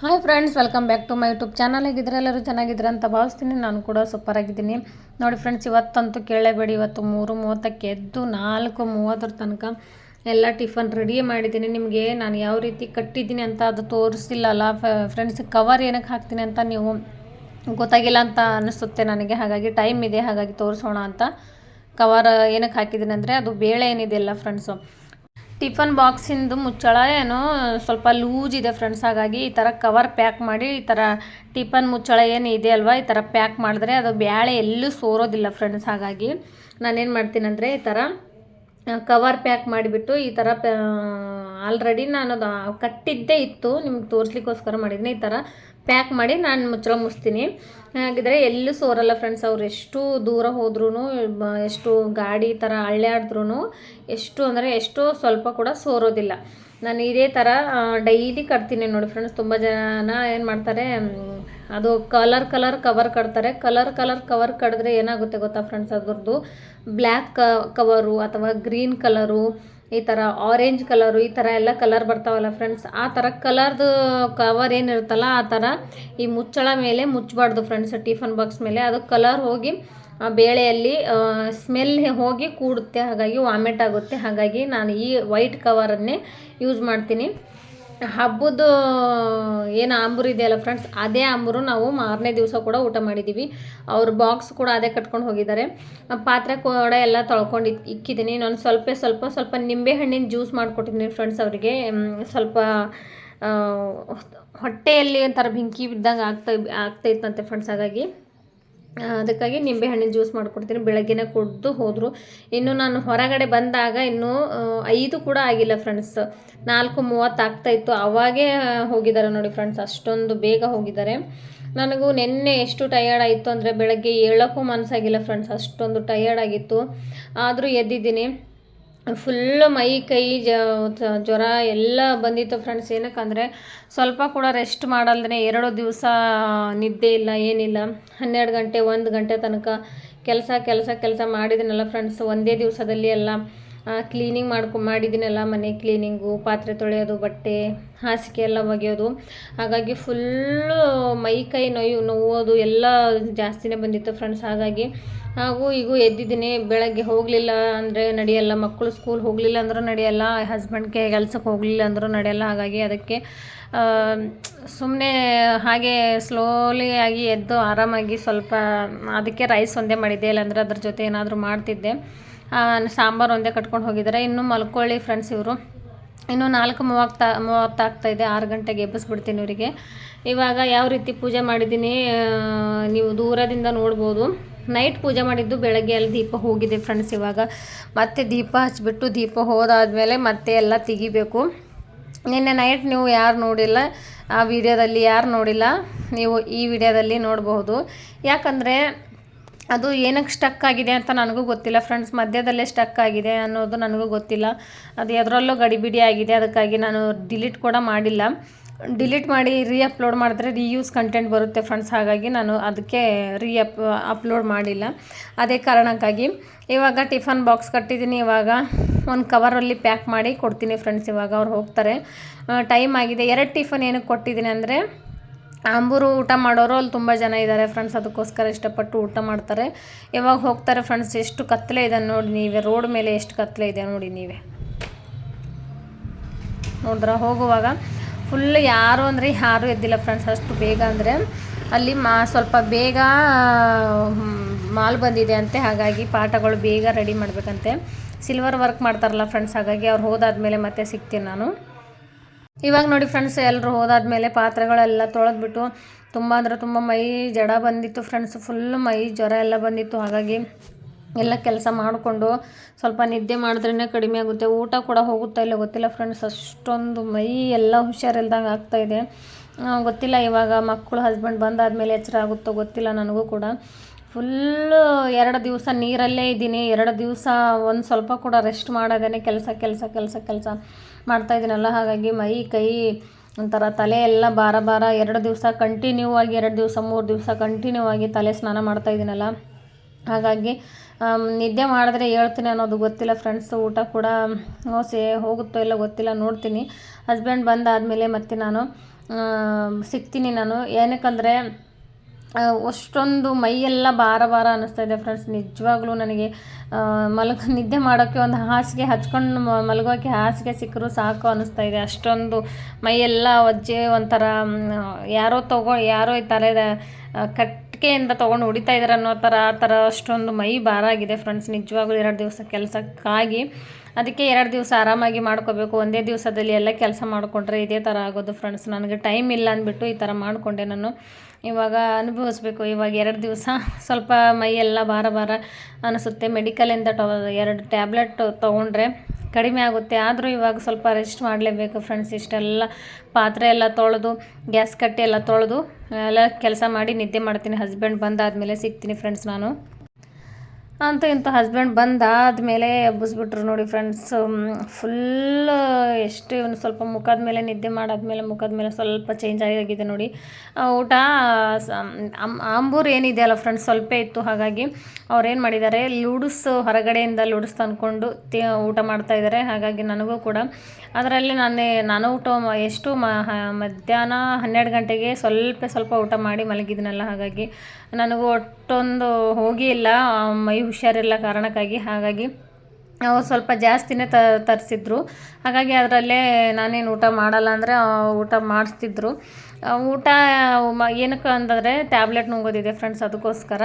Hi friends welcome back to my YouTube channel ಹೇಗಿದ್ರೆ ಎಲ್ಲರೂ ಚೆನ್ನಾಗಿದ್ರೆ ಅಂತ ಭಾವಿಸ್ತೀನಿ. ನಾನು ಕೂಡ ಸೂಪರ್ ಆಗಿದ್ದೀನಿ. ನೋಡಿ ಫ್ರೆಂಡ್ಸ್ ಇವತ್ತಂತೂ ಕೇಳಬೇಡಿ. ಇವತ್ತು ಮೂರು ಮೂವತ್ತಕ್ಕೆ ಎದ್ದು ನಾಲ್ಕು ಮೂವತ್ತರ ತನಕ ಎಲ್ಲ ಟಿಫನ್ ರೆಡಿ ಮಾಡಿದ್ದೀನಿ. ನಿಮಗೆ ನಾನು ಯಾವ ರೀತಿ ಕಟ್ಟಿದ್ದೀನಿ ಅಂತ ಅದು ತೋರಿಸಿಲ್ಲಲ್ಲ. ಫ್ರೆಂಡ್ಸ್ ಕವರ್ ಏನಕ್ಕೆ ಹಾಕ್ತೀನಿ ಅಂತ ನೀವು ಗೊತ್ತಾಗಿಲ್ಲ ಅಂತ ಅನಿಸುತ್ತೆ ನನಗೆ. ಹಾಗಾಗಿ ಟೈಮ್ ಇದೆ. ಹಾಗಾಗಿ ತೋರಿಸೋಣ ಅಂತ. ಕವರ್ ಏನಕ್ಕೆ ಹಾಕಿದ್ದೀನಿ ಅಂದರೆ ಅದು ಬೇಳೆ ಏನಿದೆಯಲ್ಲ ಫ್ರೆಂಡ್ಸು ಟಿಫನ್ ಬಾಕ್ಸಿಂದು ಮುಚ್ಚಳ, ಏನೋ ಸ್ವಲ್ಪ ಲೂಸ್ ಇದೆ ಫ್ರೆಂಡ್ಸ್ ಹಾಗಾಗಿ ಈ ಥರ ಕವರ್ ಪ್ಯಾಕ್ ಮಾಡಿ, ಈ ಥರ ಟಿಫನ್ ಮುಚ್ಚಳ ಏನು ಇದೆ ಅಲ್ವಾ, ಈ ಥರ ಪ್ಯಾಕ್ ಮಾಡಿದ್ರೆ ಅದು ಬ್ಯಾಳೆ ಎಲ್ಲೂ ಸೋರೋದಿಲ್ಲ ಫ್ರೆಂಡ್ಸ್ ಹಾಗಾಗಿ ನಾನೇನು ಮಾಡ್ತೀನಂದರೆ ಈ ಥರ ಕವರ್ ಪ್ಯಾಕ್ ಮಾಡಿಬಿಟ್ಟು ಈ ಥರ ಆಲ್ರೆಡಿ ನಾನು ಅದು ಕಟ್ಟಿದ್ದೇ ಇತ್ತು, ನಿಮ್ಗೆ ತೋರಿಸ್ಲಿಕ್ಕೋಸ್ಕರ ಮಾಡಿದ್ದೀನಿ ಈ ಥರ ಪ್ಯಾಕ್ ಮಾಡಿ ನಾನು ಮುಚ್ಚಳ ಮುಚ್ತೀನಿ. ಹಾಗಿದ್ರೆ ಎಲ್ಲೂ ಸೋರಲ್ಲ ಫ್ರೆಂಡ್ಸ್ ಅವ್ರು. ಎಷ್ಟು ದೂರ ಹೋದ್ರೂ ಎಷ್ಟು ಗಾಡಿ ಥರ ಅಳ್ಳಾಡಿದ್ರೂ ಎಷ್ಟು ಅಂದರೆ ಎಷ್ಟೋ ಸ್ವಲ್ಪ ಕೂಡ ಸೋರೋದಿಲ್ಲ. ನಾನು ಇದೇ ಥರ ಡೈಲಿ ಕಟ್ತೀನಿ ನೋಡಿ ಫ್ರೆಂಡ್ಸ್ ತುಂಬ ಜನ ಏನು ಮಾಡ್ತಾರೆ ಅದು ಕಲರ್ ಕಲರ್ ಕವರ್ ಕಟ್ತಾರೆ. ಕಲರ್ ಕಲರ್ ಕವರ್ ಕಡಿದ್ರೆ ಏನಾಗುತ್ತೆ ಗೊತ್ತಾ ಫ್ರೆಂಡ್ಸ್ ಅದ್ರದ್ದು ಬ್ಲ್ಯಾಕ್ ಕವರು ಅಥವಾ ಗ್ರೀನ್ ಕಲರು ಈ ಥರ ಆರೆಂಜ್ ಕಲರು ಈ ಥರ ಎಲ್ಲ ಕಲರ್ ಬರ್ತಾವಲ್ಲ ಫ್ರೆಂಡ್ಸ್ ಆ ಥರ ಕಲರ್ದು ಕವರ್ ಏನಿರುತ್ತಲ್ಲ ಆ ಥರ ಈ ಮುಚ್ಚಳ ಮೇಲೆ ಮುಚ್ಚಬಾರ್ದು ಫ್ರೆಂಡ್ಸ್ ಟಿಫನ್ ಬಾಕ್ಸ್ ಮೇಲೆ. ಅದು ಕಲರ್ ಹೋಗಿ ಬೇಳೆಯಲ್ಲಿ ಸ್ಮೆಲ್ ಹೋಗಿ ಕೂಡುತ್ತೆ. ಹಾಗಾಗಿ ವಾಮಿಟ್ ಆಗುತ್ತೆ. ಹಾಗಾಗಿ ನಾನು ಈ ವೈಟ್ ಕವರನ್ನೇ ಯೂಸ್ ಮಾಡ್ತೀನಿ. ಹಬ್ಬದ ಏನು ಆಂಬೂರು ಇದೆಯಲ್ಲ ಫ್ರೆಂಡ್ಸ್ ಅದೇ ಆಂಬೂರು ನಾವು ಮಾರನೇ ದಿವಸ ಕೂಡ ಊಟ ಮಾಡಿದ್ದೀವಿ ಅವ್ರ ಬಾಕ್ಸ್ ಕೂಡ ಅದೇ ಕಟ್ಕೊಂಡು ಹೋಗಿದ್ದಾರೆ. ಪಾತ್ರೆ ಕೂಡ ಎಲ್ಲ ತೊಳ್ಕೊಂಡು ಇಕ್ಕಿದ್ದೀನಿ. ನಾನು ಸ್ವಲ್ಪ ಸ್ವಲ್ಪ ಸ್ವಲ್ಪ ನಿಂಬೆ ಹಣ್ಣಿನ ಜ್ಯೂಸ್ ಮಾಡಿಕೊಟ್ಟಿದ್ದೀನಿ ಫ್ರೆಂಡ್ಸ್ ಅವರಿಗೆ. ಸ್ವಲ್ಪ ಹೊಟ್ಟೆಯಲ್ಲಿ ಒಂಥರ ಬೆಂಕಿ ಬಿದ್ದಂಗೆ ಆಗ್ತಾ ಆಗ್ತೈತಂತೆ ಫ್ರೆಂಡ್ಸ್ ಹಾಗಾಗಿ. ಅದಕ್ಕಾಗಿ ನಿಂಬೆಹಣ್ಣಿನ ಜ್ಯೂಸ್ ಮಾಡಿಕೊಡ್ತೀನಿ. ಬೆಳಗ್ಗೆನೇ ಕುಡಿದು ಹೋದರು. ಇನ್ನು ನಾನು ಹೊರಗಡೆ ಬಂದಾಗ ಇನ್ನೂ ಐದು ಕೂಡ ಆಗಿಲ್ಲ ಫ್ರೆಂಡ್ಸ್ ನಾಲ್ಕು ಮೂವತ್ತು ಆಗ್ತಾಯಿತ್ತು ಅವಾಗೇ ಹೋಗಿದ್ದಾರೆ ನೋಡಿ ಫ್ರೆಂಡ್ಸ್ ಅಷ್ಟೊಂದು ಬೇಗ ಹೋಗಿದ್ದಾರೆ. ನನಗೂ ನಿನ್ನೆ ಎಷ್ಟು ಟಯರ್ಡ್ ಆಯಿತು ಅಂದರೆ ಬೆಳಗ್ಗೆ ಏಳಕ್ಕೂ ಮನಸ್ಸಾಗಿಲ್ಲ ಫ್ರೆಂಡ್ಸ್ ಅಷ್ಟೊಂದು ಟಯರ್ಡ್ ಆಗಿತ್ತು. ಆದರೂ ಎದ್ದಿದ್ದೀನಿ. ಫುಲ್ಲು ಮೈ, ಕೈ ಜ್ವರ ಎಲ್ಲ ಬಂದಿತ್ತು ಫ್ರೆಂಡ್ಸ್ ಏನಕ್ಕಂದರೆ ಸ್ವಲ್ಪ ಕೂಡ ರೆಸ್ಟ್ ಮಾಡಲ್ದೇ ಎರಡು ದಿವಸ ನಿದ್ದೆ ಇಲ್ಲ, ಏನಿಲ್ಲ. ಹನ್ನೆರಡು ಗಂಟೆ, ಒಂದು ಗಂಟೆ ತನಕ ಕೆಲಸ ಕೆಲಸ ಕೆಲಸ ಮಾಡಿದ್ದೀನಲ್ಲ ಫ್ರೆಂಡ್ಸ್ ಒಂದೇ ದಿವಸದಲ್ಲಿ ಎಲ್ಲ. ಕ್ಲೀನಿಂಗ್ ಮಾಡ್ಕೊ ಮಾಡಿದ್ದೀನಲ್ಲ ಮನೆ ಕ್ಲೀನಿಂಗು ಪಾತ್ರೆ ತೊಳೆಯೋದು, ಬಟ್ಟೆ, ಹಾಸಿಗೆ ಎಲ್ಲ ಒಗೆಯೋದು. ಹಾಗಾಗಿ ಫುಲ್ಲು ಮೈ ಕೈ ನೋವು ನೋವೋದು ಎಲ್ಲ ಜಾಸ್ತಿನೇ ಬಂದಿತ್ತು ಫ್ರೆಂಡ್ಸ್ ಹಾಗಾಗಿ ಹಾಗೂ ಈಗ ಎದ್ದಿದ್ದೀನಿ. ಬೆಳಗ್ಗೆ ಹೋಗಲಿಲ್ಲ ಅಂದರೆ ನಡೆಯಲ್ಲ, ಮಕ್ಕಳು ಸ್ಕೂಲ್ ಹೋಗಲಿಲ್ಲ ಅಂದರೂ ನಡೆಯಲ್ಲ ಹಸ್ಬೆಂಡ್ಗೆ ಕೆಲ್ಸಕ್ಕೆ ಹೋಗಲಿಲ್ಲ ಅಂದರೂ ನಡೆಯಲ್ಲ. ಹಾಗಾಗಿ ಅದಕ್ಕೆ ಸುಮ್ಮನೆ ಹಾಗೆ ಸ್ಲೋಲಿ ಆಗಿ ಎದ್ದು ಆರಾಮಾಗಿ ಸ್ವಲ್ಪ ಅದಕ್ಕೆ ರೈಸ್ ಒಂದೇ ಮಾಡಿದ್ದೆ. ಇಲ್ಲಾಂದರೆ ಅದ್ರ ಜೊತೆ ಏನಾದರೂ ಮಾಡ್ತಿದ್ದೆ. ಸಾಂಬಾರು ಒಂದೇ ಕಟ್ಕೊಂಡು ಹೋಗಿದ್ದಾರೆ. ಇನ್ನು ಮಲ್ಕೊಳ್ಳಿ ಫ್ರೆಂಡ್ಸ್ ಇವರು. ಇನ್ನು ನಾಲ್ಕು ಮೂವತ್ತು ಮೂವತ್ತು ಇದೆ. ಆರು ಗಂಟೆಗೆ ಎಬ್ಬಿಸ್ಬಿಡ್ತೀನಿ ಇವರಿಗೆ. ಇವಾಗ ಯಾವ ರೀತಿ ಪೂಜೆ ಮಾಡಿದ್ದೀನಿ ನೀವು ದೂರದಿಂದ ನೋಡ್ಬೋದು. ನೈಟ್ ಪೂಜೆ ಮಾಡಿದ್ದು ಬೆಳಗ್ಗೆ ಅಲ್ಲಿ ದೀಪ ಹೋಗಿದೆ ಫ್ರೆಂಡ್ಸ್ ಇವಾಗ. ಮತ್ತೆ ದೀಪ ಹಚ್ಚಿಬಿಟ್ಟು ದೀಪ ಹೋದಾದಮೇಲೆ ಮತ್ತೆ ಎಲ್ಲ ತೆಗಿಬೇಕು. ನಿನ್ನೆ ನೈಟ್ ನೀವು ಯಾರು ನೋಡಿಲ್ಲ, ಆ ವಿಡಿಯೋದಲ್ಲಿ ಯಾರು ನೋಡಿಲ್ಲ, ನೀವು ಈ ವಿಡಿಯೋದಲ್ಲಿ ನೋಡಬಹುದು. ಯಾಕಂದರೆ ಅದು ಏನಕ್ಕೆ ಸ್ಟಕ್ ಆಗಿದೆ ಅಂತ ನನಗೂ ಗೊತ್ತಿಲ್ಲ ಫ್ರೆಂಡ್ಸ್ ಮಧ್ಯದಲ್ಲೇ ಸ್ಟಕ್ ಆಗಿದೆ ಅನ್ನೋದು ನನಗೂ ಗೊತ್ತಿಲ್ಲ. ಅದು ಎದರಲ್ಲೂ ಗಡಿಬಿಡಿ ಆಗಿದೆ, ಅದಕ್ಕಾಗಿ ನಾನು ಡಿಲೀಟ್ ಕೂಡ ಮಾಡಿಲ್ಲ. ಡಿಲೀಟ್ ಮಾಡಿ ರೀ ಅಪ್ಲೋಡ್ ಮಾಡಿದ್ರೆ ರೀಯೂಸ್ ಕಂಟೆಂಟ್ ಬರುತ್ತೆ ಫ್ರೆಂಡ್ಸ್ ಹಾಗಾಗಿ ನಾನು ಅದಕ್ಕೆ ರೀ ಅಪ್ ಅಪ್ಲೋಡ್ ಮಾಡಿಲ್ಲ. ಅದೇ ಕಾರಣಕ್ಕಾಗಿ ಇವಾಗ ಟಿಫನ್ ಬಾಕ್ಸ್ ಕಟ್ಟಿದ್ದೀನಿ, ಇವಾಗ ಒಂದು ಕವರಲ್ಲಿ ಪ್ಯಾಕ್ ಮಾಡಿ ಕೊಡ್ತೀನಿ ಫ್ರೆಂಡ್ಸ್ ಇವಾಗ ಅವ್ರು ಹೋಗ್ತಾರೆ. ಟೈಮ್ ಆಗಿದೆ. ಎರಡು ಟಿಫನ್ ಏನಕ್ಕೆ ಕೊಟ್ಟಿದ್ದೀನಿ ಅಂದರೆ ಆಂಬೂರು ಊಟ ಮಾಡೋರು ಅಲ್ಲಿ ತುಂಬ ಜನ ಇದ್ದಾರೆ ಫ್ರೆಂಡ್ಸ್ ಅದಕ್ಕೋಸ್ಕರ ಇಷ್ಟಪಟ್ಟು ಊಟ ಮಾಡ್ತಾರೆ. ಯಾವಾಗ ಹೋಗ್ತಾರೆ ಫ್ರೆಂಡ್ಸ್ ಎಷ್ಟು ಕತ್ತಲೆ ಇದೆ ನೋಡಿ ನೀವೇ, ರೋಡ್ ಮೇಲೆ ಎಷ್ಟು ಕತ್ತಲೆ ಇದೆ ನೋಡಿ ನೀವೇ. ನೋಡಿದ್ರ, ಹೋಗುವಾಗ ಫುಲ್ ಯಾರು ಅಂದರೆ ಯಾರೂ ಎದ್ದಿಲ್ಲ ಫ್ರೆಂಡ್ಸ್ ಅಷ್ಟು ಬೇಗ ಅಂದರೆ ಅಲ್ಲಿ ಮಾ, ಸ್ವಲ್ಪ ಬೇಗ ಮಾಲ್ ಬಂದಿದೆ ಅಂತೆ, ಹಾಗಾಗಿ ಪಾಠಗಳು ಬೇಗ ರೆಡಿ ಮಾಡಬೇಕಂತೆ. ಸಿಲ್ವರ್ ವರ್ಕ್ ಮಾಡ್ತಾರಲ್ಲ ಫ್ರೆಂಡ್ಸ್ ಹಾಗಾಗಿ ಅವ್ರು ಹೋದಾದ್ಮೇಲೆ ಮತ್ತೆ ಸಿಗ್ತೀನಿ ನಾನು. ಇವಾಗ ನೋಡಿ ಫ್ರೆಂಡ್ಸ್ ಎಲ್ಲರೂ ಹೋದಾದ್ಮೇಲೆ ಪಾತ್ರೆಗಳೆಲ್ಲ ತೊಳೆದ್ಬಿಟ್ಟು ತುಂಬ ಅಂದರೆ ತುಂಬ ಮೈ ಜಡ ಬಂದಿತ್ತು ಫ್ರೆಂಡ್ಸ್ ಫುಲ್ ಮೈ ಜ್ವರ ಎಲ್ಲ ಬಂದಿತ್ತು. ಹಾಗಾಗಿ ಎಲ್ಲ ಕೆಲಸ ಮಾಡಿಕೊಂಡು ಸ್ವಲ್ಪ ನಿದ್ದೆ ಮಾಡಿದ್ರೇ ಕಡಿಮೆ ಆಗುತ್ತೆ. ಊಟ ಕೂಡ ಹೋಗುತ್ತಾ ಇಲ್ಲ ಗೊತ್ತಿಲ್ಲ ಫ್ರೆಂಡ್ಸ್ ಅಷ್ಟೊಂದು ಮೈ ಎಲ್ಲ ಹುಷಾರಿಲ್ದಂಗೆ ಆಗ್ತಾಯಿದೆ ಗೊತ್ತಿಲ್ಲ ಇವಾಗ ಮಕ್ಕಳು ಹಸ್ಬೆಂಡ್ ಬಂದಾದಮೇಲೆ ಎಚ್ಚರ ಆಗುತ್ತೋ ಗೊತ್ತಿಲ್ಲ ನನಗೂ ಕೂಡ. ಫುಲ್ಲು ಎರಡು ದಿವಸ ನೀರಲ್ಲೇ ಇದ್ದೀನಿ. ಎರಡು ದಿವಸ ಒಂದು ಸ್ವಲ್ಪ ಕೂಡ ರೆಸ್ಟ್ ಮಾಡೋದೇನೆ ಕೆಲಸ ಕೆಲಸ ಕೆಲಸ ಕೆಲಸ ಮಾಡ್ತಾಯಿದ್ದೀನಲ್ಲ ಹಾಗಾಗಿ ಮೈ, ಕೈ ಒಂಥರ ತಲೆ ಎಲ್ಲ ಬಾರ ಬಾರ ಎರಡು ದಿವಸ ಕಂಟಿನ್ಯೂ ಆಗಿ, ಎರಡು ದಿವಸ, ಮೂರು ದಿವಸ ಕಂಟಿನ್ಯೂ ಆಗಿ ತಲೆ ಸ್ನಾನ ಮಾಡ್ತಾಯಿದ್ದೀನಲ್ಲ ಹಾಗಾಗಿ ನಿದ್ದೆ ಮಾಡಿದ್ರೆ ಹೇಳ್ತೀನಿ ಅನ್ನೋದು ಗೊತ್ತಿಲ್ಲ. ಫ್ರೆಂಡ್ಸ್ ಊಟ ಕೂಡ ಸೇ ಹೋಗುತ್ತೋ ಇಲ್ಲ ಗೊತ್ತಿಲ್ಲ. ನೋಡ್ತೀನಿ. ಹಸ್ಬೆಂಡ್ ಬಂದಾದಮೇಲೆ ಮತ್ತೆ ನಾನು ಸಿಗ್ತೀನಿ ನಾನು. ಏನಕ್ಕಂದರೆ ಅಷ್ಟೊಂದು ಮೈಯೆಲ್ಲ ಭಾರ ಭಾರ ಅನ್ನಿಸ್ತಾ ಇದೆ ಫ್ರೆಂಡ್ಸ್ ನಿಜವಾಗ್ಲೂ ನನಗೆ ಮಲಗ, ನಿದ್ದೆ ಮಾಡೋಕ್ಕೆ ಒಂದು ಹಾಸಿಗೆ ಹಚ್ಕೊಂಡು ಮಲಗೋಕ್ಕೆ ಹಾಸಿಗೆ ಸಿಕ್ಕರೂ ಸಾಕು ಅನ್ನಿಸ್ತಾ ಇದೆ. ಅಷ್ಟೊಂದು ಮೈಯೆಲ್ಲ ಒಜ್ಜೆ ಒಂಥರ ಯಾರೋ ತಗೋ, ಯಾರೋ ಈ ಥರ ಕಟ್ಟಿಗೆಯಿಂದ ತೊಗೊಂಡು ಹೊಡಿತಾ ಇದ್ದಾರೆ ಅನ್ನೋ ಥರ, ಆ ಥರ ಅಷ್ಟೊಂದು ಮೈ ಭಾರ ಆಗಿದೆ ಫ್ರೆಂಡ್ಸ್ ನಿಜವಾಗ್ಲೂ ಎರಡು ದಿವಸ ಕೆಲಸಕ್ಕಾಗಿ. ಅದಕ್ಕೆ ಎರಡು ದಿವಸ ಆರಾಮಾಗಿ ಮಾಡ್ಕೋಬೇಕು. ಒಂದೇ ದಿವಸದಲ್ಲಿ ಎಲ್ಲ ಕೆಲಸ ಮಾಡಿಕೊಂಡ್ರೆ ಇದೇ ಥರ ಆಗೋದು ಫ್ರೆಂಡ್ಸ್ ನನಗೆ ಟೈಮ್ ಇಲ್ಲ ಅಂದ್ಬಿಟ್ಟು ಈ ಥರ ಮಾಡಿಕೊಂಡೆ ನಾನು. ಇವಾಗ ಅನುಭವಿಸ್ಬೇಕು. ಇವಾಗ ಎರಡು ದಿವಸ ಸ್ವಲ್ಪ ಮೈಯೆಲ್ಲ ಭಾರ ಭಾರ ಅನಿಸುತ್ತೆ. ಮೆಡಿಕಲಿಂದ ಟೊ ಎರಡು ಟ್ಯಾಬ್ಲೆಟ್ ತೊಗೊಂಡ್ರೆ ಕಡಿಮೆ ಆಗುತ್ತೆ. ಆದರೂ ಇವಾಗ ಸ್ವಲ್ಪ ರೆಸ್ಟ್ ಮಾಡಲೇಬೇಕು ಫ್ರೆಂಡ್ಸ್ ಇಷ್ಟೆಲ್ಲ. ಪಾತ್ರೆ ಎಲ್ಲ ತೊಳೆದು, ಗ್ಯಾಸ್ ಕಟ್ಟಿ ಎಲ್ಲ ತೊಳೆದು, ಎಲ್ಲ ಕೆಲಸ ಮಾಡಿ ನಿದ್ದೆ ಮಾಡ್ತೀನಿ. ಹಸ್ಬೆಂಡ್ ಬಂದಾದಮೇಲೆ ಸಿಗ್ತೀನಿ ಫ್ರೆಂಡ್ಸ್ ನಾನು. ಅಂತ ಇಂಥ ಹಸ್ಬೆಂಡ್ ಬಂದಾದಮೇಲೆ ಎಬ್ಬಿಸ್ಬಿಟ್ರು ನೋಡಿ ಫ್ರೆಂಡ್ಸ್ ಫುಲ್ ಎಷ್ಟು ಇವನು ಸ್ವಲ್ಪ ಮುಖದ ಮೇಲೆ ನಿದ್ದೆ ಮಾಡಾದ್ಮೇಲೆ ಮುಖದ ಮೇಲೆ ಸ್ವಲ್ಪ ಚೇಂಜ್ ಆಗಿದೆ ನೋಡಿ. ಊಟ ಆಂಬೂರ್ ಏನಿದೆ ಅಲ್ಲ ಫ್ರೆಂಡ್ಸ್ ಸ್ವಲ್ಪ ಇತ್ತು. ಹಾಗಾಗಿ ಅವ್ರೇನು ಮಾಡಿದ್ದಾರೆ, ಲೂಡಸ್ ಹೊರಗಡೆಯಿಂದ ಲೂಡಸ್ ತಂದ್ಕೊಂಡು ತಿ, ಊಟ ಮಾಡ್ತಾಯಿದ್ದಾರೆ ಹಾಗಾಗಿ ನನಗೂ ಕೂಡ ಅದರಲ್ಲಿ ನಾನೇ, ನಾನು ಊಟ ಎಷ್ಟು ಮಧ್ಯಾಹ್ನ ಹನ್ನೆರಡು ಗಂಟೆಗೆ ಸ್ವಲ್ಪ ಸ್ವಲ್ಪ ಊಟ ಮಾಡಿ ಮಲಗಿದ್ನಲ್ಲ. ಹಾಗಾಗಿ ನನಗೂ ಒಟ್ಟೊಂದು ಹೋಗಿ ಇಲ್ಲ ಮೈ ಹುಷಾರಿಲ್ಲ ಕಾರಣಕ್ಕಾಗಿ. ಹಾಗಾಗಿ ಅವ್ರು ಸ್ವಲ್ಪ ಜಾಸ್ತಿನೇ ತರಿಸಿದ್ರು. ಹಾಗಾಗಿ ಅದರಲ್ಲೇ ನಾನೇನು ಊಟ ಮಾಡಲ್ಲ ಅಂದರೆ ಊಟ ಮಾಡಿಸ್ತಿದ್ರು. ಊಟ ಏನಕ್ಕೆ ಅಂತಂದರೆ ಟ್ಯಾಬ್ಲೆಟ್ ನುಂಗೋದಿದೆ ಫ್ರೆಂಡ್ಸ್ ಅದಕ್ಕೋಸ್ಕರ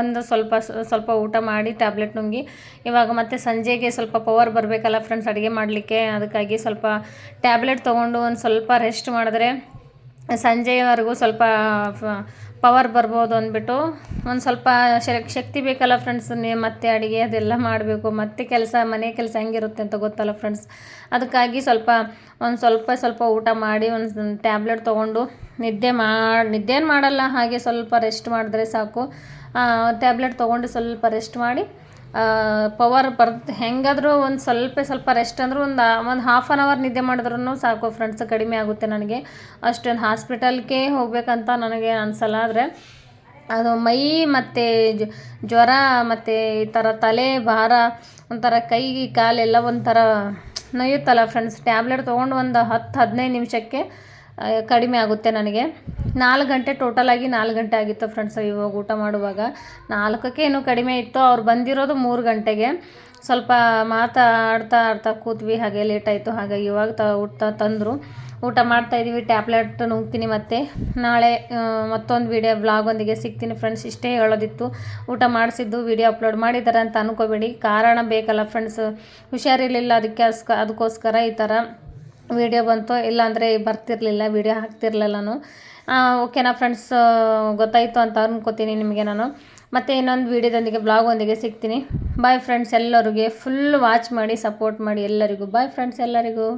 ಒಂದು ಸ್ವಲ್ಪ ಸ್ವಲ್ಪ ಊಟ ಮಾಡಿ ಟ್ಯಾಬ್ಲೆಟ್ ನುಂಗಿ. ಇವಾಗ ಮತ್ತೆ ಸಂಜೆಗೆ ಸ್ವಲ್ಪ ಪವರ್ ಬರಬೇಕಲ್ಲ ಫ್ರೆಂಡ್ಸ್ ಅಡುಗೆ ಮಾಡಲಿಕ್ಕೆ, ಅದಕ್ಕಾಗಿ ಸ್ವಲ್ಪ ಟ್ಯಾಬ್ಲೆಟ್ ತೊಗೊಂಡು ಒಂದು ಸ್ವಲ್ಪ ರೆಸ್ಟ್ ಮಾಡಿದ್ರೆ ಸಂಜೆವರೆಗೂ ಸ್ವಲ್ಪ ಪವರ್ ಬರ್ಬೋದು ಅಂದ್ಬಿಟ್ಟು ಒಂದು ಸ್ವಲ್ಪ ಶಕ್ತಿ ಬೇಕಲ್ಲ ಫ್ರೆಂಡ್ಸ್ ಮತ್ತೆ ಅಡುಗೆ ಅದೆಲ್ಲ ಮಾಡಬೇಕು, ಮತ್ತೆ ಕೆಲಸ, ಮನೆ ಕೆಲಸ ಹೆಂಗಿರುತ್ತೆ ಅಂತ ಗೊತ್ತಲ್ಲ ಫ್ರೆಂಡ್ಸ್ ಅದಕ್ಕಾಗಿ ಸ್ವಲ್ಪ ಒಂದು ಸ್ವಲ್ಪ ಸ್ವಲ್ಪ ಊಟ ಮಾಡಿ ಒಂದು ಟ್ಯಾಬ್ಲೆಟ್ ತೊಗೊಂಡು ನಿದ್ದೆ ಮಾಡಿ, ನಿದ್ದೇನು ಮಾಡಲ್ಲ, ಹಾಗೆ ಸ್ವಲ್ಪ ರೆಸ್ಟ್ ಮಾಡಿದ್ರೆ ಸಾಕು. ಟ್ಯಾಬ್ಲೆಟ್ ತೊಗೊಂಡು ಸ್ವಲ್ಪ ರೆಸ್ಟ್ ಮಾಡಿ ಪವರ್ ಬರ್ದು ಹೆಂಗಾದರೂ ಒಂದು ಸ್ವಲ್ಪ ಸ್ವಲ್ಪ ರೆಸ್ಟ್ ಅಂದರೂ ಒಂದು ಒಂದು ಹಾಫ್ ಆನ್ ಅವರ್ ನಿದ್ದೆ ಮಾಡಿದ್ರೂ ಸಾಕು ಫ್ರೆಂಡ್ಸ್ ಕಡಿಮೆ ಆಗುತ್ತೆ ನನಗೆ. ಅಷ್ಟೊಂದು ಹಾಸ್ಪಿಟಲ್ಗೆ ಹೋಗಬೇಕಂತ ನನಗೆ ಅನಿಸಲ್ಲ, ಆದರೆ ಅದು ಮೈ ಮತ್ತು ಜ್ವರ ಮತ್ತು ಈ ಥರ ತಲೆ ಭಾರ ಒಂಥರ ಕೈ ಕಾಲೆಲ್ಲ ಒಂಥರ ನೋಯುತ್ತಲ್ಲ ಫ್ರೆಂಡ್ಸ್ ಟ್ಯಾಬ್ಲೆಟ್ ತೊಗೊಂಡು ಒಂದು ಹತ್ತು ಹದಿನೈದು ನಿಮಿಷಕ್ಕೆ ಕಡಿಮೆ ಆಗುತ್ತೆ ನನಗೆ. ನಾಲ್ಕು ಗಂಟೆ ಟೋಟಲಾಗಿ ನಾಲ್ಕು ಗಂಟೆ ಆಗಿತ್ತು ಫ್ರೆಂಡ್ಸ್ ಇವಾಗ ಊಟ ಮಾಡುವಾಗ. ನಾಲ್ಕಕ್ಕೆ ಏನೂ ಕಡಿಮೆ ಇತ್ತು, ಅವ್ರು ಬಂದಿರೋದು ಮೂರು ಗಂಟೆಗೆ. ಸ್ವಲ್ಪ ಮಾತಾಡ್ತಾ ಆಡ್ತಾ ಕೂತ್ವಿ ಹಾಗೆ ಲೇಟ್ ಆಯಿತು ಹಾಗಾಗಿ ಇವಾಗ ತ, ಊಟ ತಂದರು. ಊಟ ಮಾಡ್ತಾಯಿದ್ದೀವಿ ಟ್ಯಾಬ್ಲೆಟ್ ನುಂಗ್ತೀನಿ ಮತ್ತೆ. ನಾಳೆ ಮತ್ತೊಂದು ವೀಡಿಯೋ ವ್ಲಾಗೊಂದಿಗೆ ಸಿಗ್ತೀನಿ ಫ್ರೆಂಡ್ಸ್ ಇಷ್ಟೇ ಹೇಳೋದಿತ್ತು. ಊಟ ಮಾಡಿಸಿದ್ದು ವೀಡಿಯೋ ಅಪ್ಲೋಡ್ ಮಾಡಿದ್ದಾರೆ ಅಂತ ಅನ್ಕೋಬೇಡಿ. ಕಾರಣ ಬೇಕಲ್ಲ ಫ್ರೆಂಡ್ಸ್ ಹುಷಾರಿರಲಿಲ್ಲ ಅದಕ್ಕೆ ಅದಕ್ಕೋಸ್ಕರ ಈ ಥರ ವೀಡಿಯೋ ಬಂತು, ಇಲ್ಲಾಂದರೆ ಬರ್ತಿರಲಿಲ್ಲ, ವೀಡಿಯೋ ಹಾಕ್ತಿರ್ಲಿಲ್ಲ ನಾನು. ಓಕೆನಾ ಫ್ರೆಂಡ್ಸ್ ಗೊತ್ತಾಯಿತು ಅಂತ ಅನ್ಕೋತೀನಿ ನಿಮಗೆ ನಾನು. ಮತ್ತು ಇನ್ನೊಂದು ವೀಡಿಯೋದೊಂದಿಗೆ ಬ್ಲಾಗೊಂದಿಗೆ ಸಿಗ್ತೀನಿ. ಬಾಯ್ ಫ್ರೆಂಡ್ಸ್ ಎಲ್ಲರಿಗೆ ಫುಲ್ ವಾಚ್ ಮಾಡಿ ಸಪೋರ್ಟ್ ಮಾಡಿ ಎಲ್ಲರಿಗೂ. ಬಾಯ್ ಫ್ರೆಂಡ್ಸ್ ಎಲ್ಲರಿಗೂ.